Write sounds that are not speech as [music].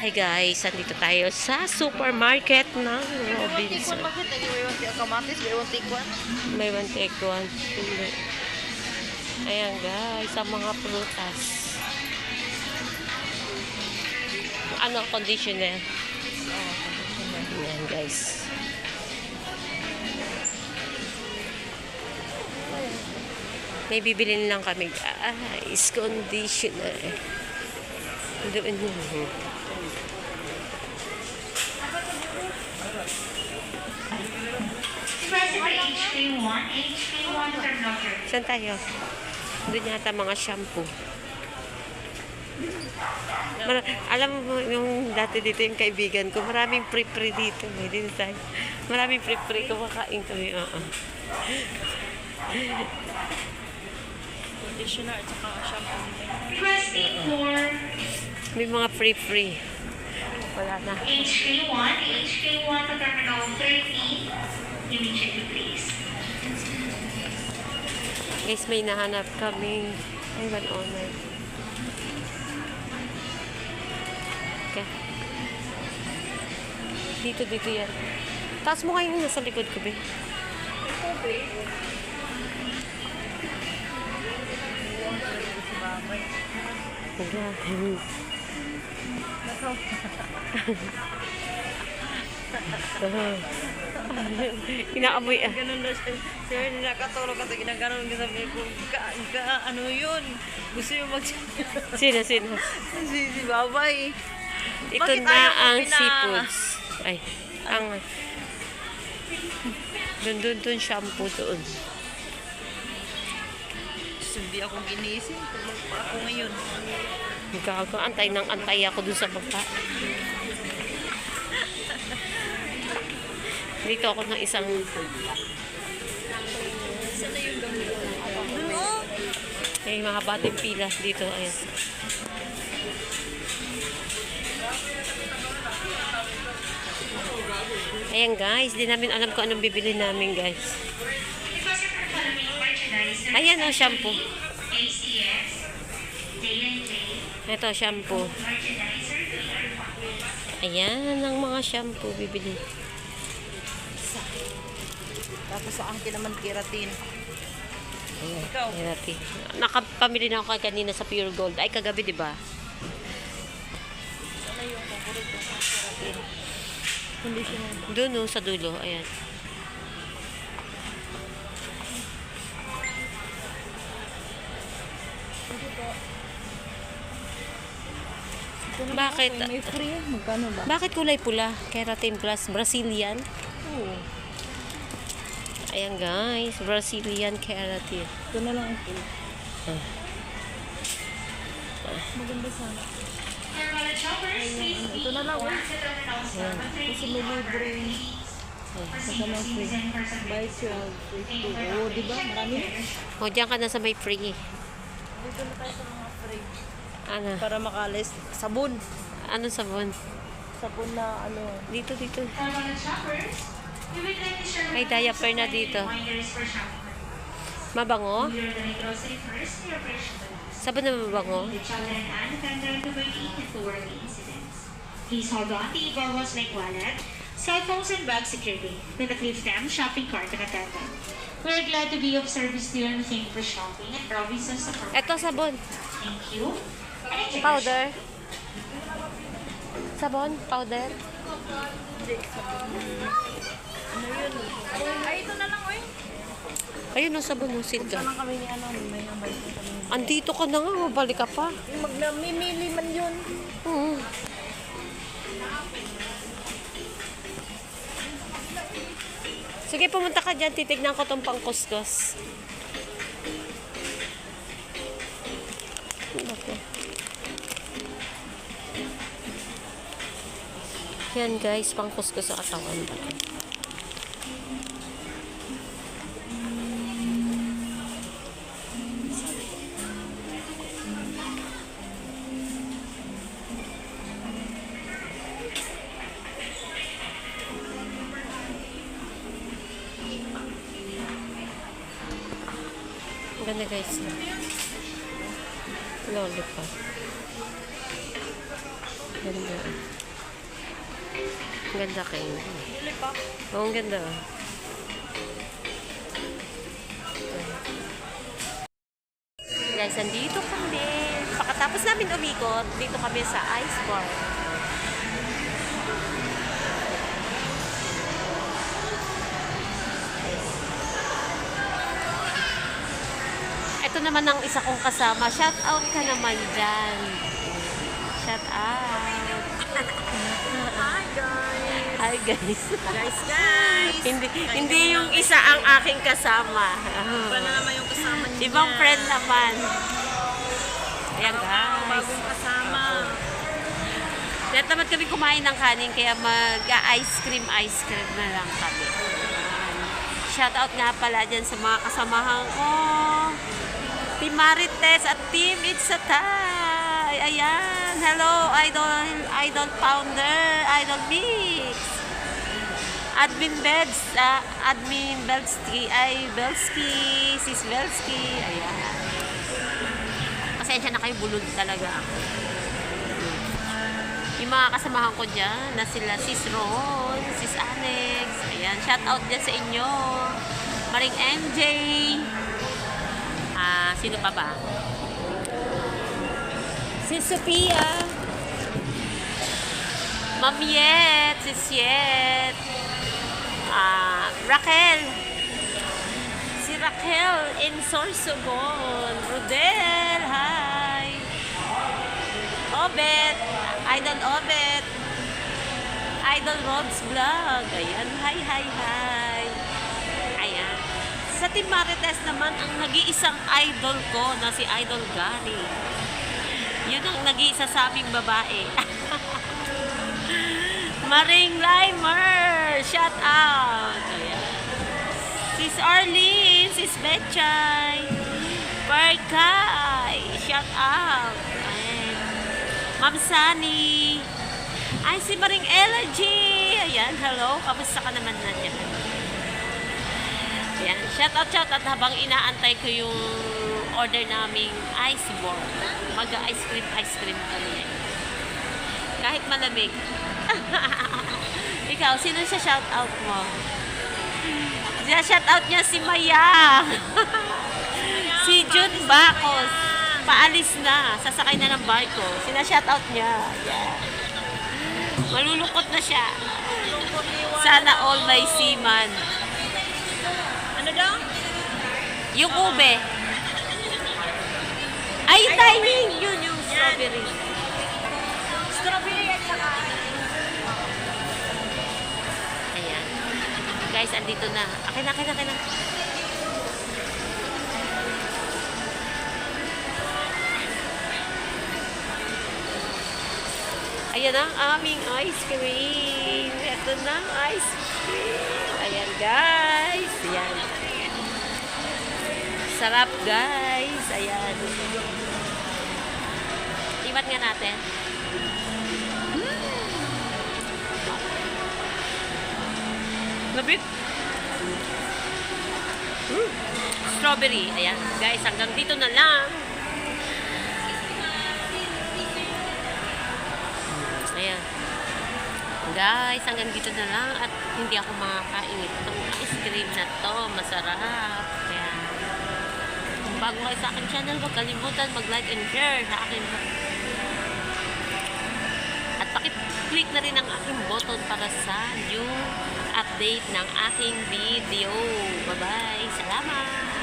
Hi guys, andito tayo sa supermarket ng Robinson. may one take one. Ayan guys, sa mga prutas. Ano, conditioner? Ayan guys. May bibilin lang kami guys. Conditioner. Doon yun. Specify HK1, HK1 turnover. Saan tayo? Doon yata mga shampoo. Mar- alam mo yung dati dito yung kaibigan ko, maraming pre-pre dito. May din tayo. Maraming pre-pre kumakain kami. Oo. Conditioner at saka shampoo. Requesting for May mga pre-pre. Wala na. HK1, HK1 to terminal 13. Immediately, please. Guys, may nahanap kaming Iwan online. Okay. Dito, dito yan. Taas mo ngayon nasa likod ko, be. Wala. [laughs] Inaamoy ah. Ganun na siya. Sir, nakatulog kasi ginaganon sabi ko, ka, ka, ano yun? Gusto yung mag... [laughs] Sino, sino? si, si Babay. Ito Bakit na ang pina- seafoods. Ay, ang... Doon, doon, doon, shampoo doon. Hindi akong ginising. Tulog pa ako ngayon. Gago, antay ng antay ako doon sa baba. Dito ako ng isang... May mga bating pila dito. Ayan. Ayan guys, di namin alam kung anong bibili namin guys. Ayan ang shampoo. ACS, J&J, Ito, shampoo. Ayan ang mga shampoo bibili. Tapos sa akin naman keratin. Ayan, Ikaw? Hirati. Nakapamili na ako kanina sa Pure Gold. Ay, kagabi, di ba? Ano yung paborito sa keratin? Conditioner. Doon, no, sa dulo. Ayan. Bakit? May free? Magkano ba? Bakit kulay pula? Keratin Plus Brazilian. Oo. Ayan guys, Brazilian keratin. Ito na lang ang free. Maganda sana. For wallet shoppers, please be Ito na lang. terminal Kasi 713. may libre. Season for some Buy 12, free 2. Oo, di ba? Marami. O, diyan ka na sa may free. Dito na tayo sa mga free. Ano? Para makalis. Sabon. Ano sabon? Sabon na ano. Dito, dito. Wallet shoppers, we May diaper na dito. Mabango? Sabon na mabango? Please hold on to your like wallet, cell phones, and bag securely. With a cliff them shopping cart and attendant. We're glad to be of service to you and thank you for shopping at Robinson's Supermarket. Eto, sabon. Thank you. Enjoy your Powder. Sabon? Powder? Ay, ito na lang, oy. Ayun, no, sabon, no, silka. Lang kami ni ano, may nambay ko kami. Andito ka na nga, mabalik ka pa. Mag namimili man yun. Oo. Sige, pumunta ka dyan. Titignan ko tong pangkuskus. Okay. Yan guys, pangkuskus sa katawan. Ang ganda guys. Lollipop. Ganda. Ganda candy. Dili pa. Oo, ang ganda. Guys, andito kami. Pagkatapos namin umikot, dito kami sa ice bar. Ito naman ang isa kong kasama. Shout out ka naman dyan. Shout out. Hi guys. Hi guys. Guys, guys. [laughs] hindi hindi yung isa ang aking kasama. Iba na naman yung kasama niya. Ibang friend naman. Ayan guys. Bagong kasama. Kaya tamad kami kumain ng kanin kaya mag-ice cream, ice cream na lang kami. Shout out nga pala dyan sa mga kasamahan ko. Team Marites at Team It's a Tie. Ayan. Hello, Idol, Idol Founder, Idol Mix. Admin Beds, ah, Admin Belski, ay Belski, Sis Belski. Ayan. Pasensya na kayo, bulod talaga ako. Yung mga kasamahan ko dyan, na sila Sis Ron, Sis Alex, ayan, shout out dyan sa inyo. Maring MJ, ah, sino pa ba? Sis Sophia, Ma'am Yet, Sis Yet, ah, Raquel, si Raquel in Sorsogon, Rodel, hi! Obet, Idol Obet, Idol Rob's Vlog, ayan, hi, hi, hi. Sa Team Marites naman, ang nag-iisang idol ko na si Idol Gary. Yun ang nag-iisa sa aming babae. [laughs] Maring Limer, shout out. Ayan. Sis Arlene, Sis Betchay, Barkay, shout out. Ayan. Ma'am Sunny. Ay, si Maring G. Ayan, hello. Kamusta ka naman na dyan? Ayan, shout out, shout out habang inaantay ko yung order naming ice ball. Mag-ice cream, ice cream kami. Kahit malamig. [laughs] Ikaw, sino siya shout out mo? Siya shout out niya si Maya. [laughs] si June Bacos. Paalis na. Sasakay na ng barko. Sina shout out niya. Yeah. Malulungkot na siya. Sana all my seaman. Ano daw? Yung ube. Ay, timing! Yun yung strawberry. Strawberry at saka Ayan. Guys, andito na. Akin na, akin na, akin na. Ayan ang aming ice cream. Ito na ang ice cream. Ayan, guys. Ayan. Sarap, guys. Ayan. Ibat nga natin. Labit. Mm. Strawberry. Ayan. Guys, hanggang dito na lang. Ayan. Guys, hanggang dito na lang at hindi ako makakain itong ice cream na to. Masarap. Ayan. Kung bago kayo sa aking channel, huwag kalimutan mag-like and share sa akin. At pakiclick na rin ang aking button para sa new update ng aking video. Bye-bye!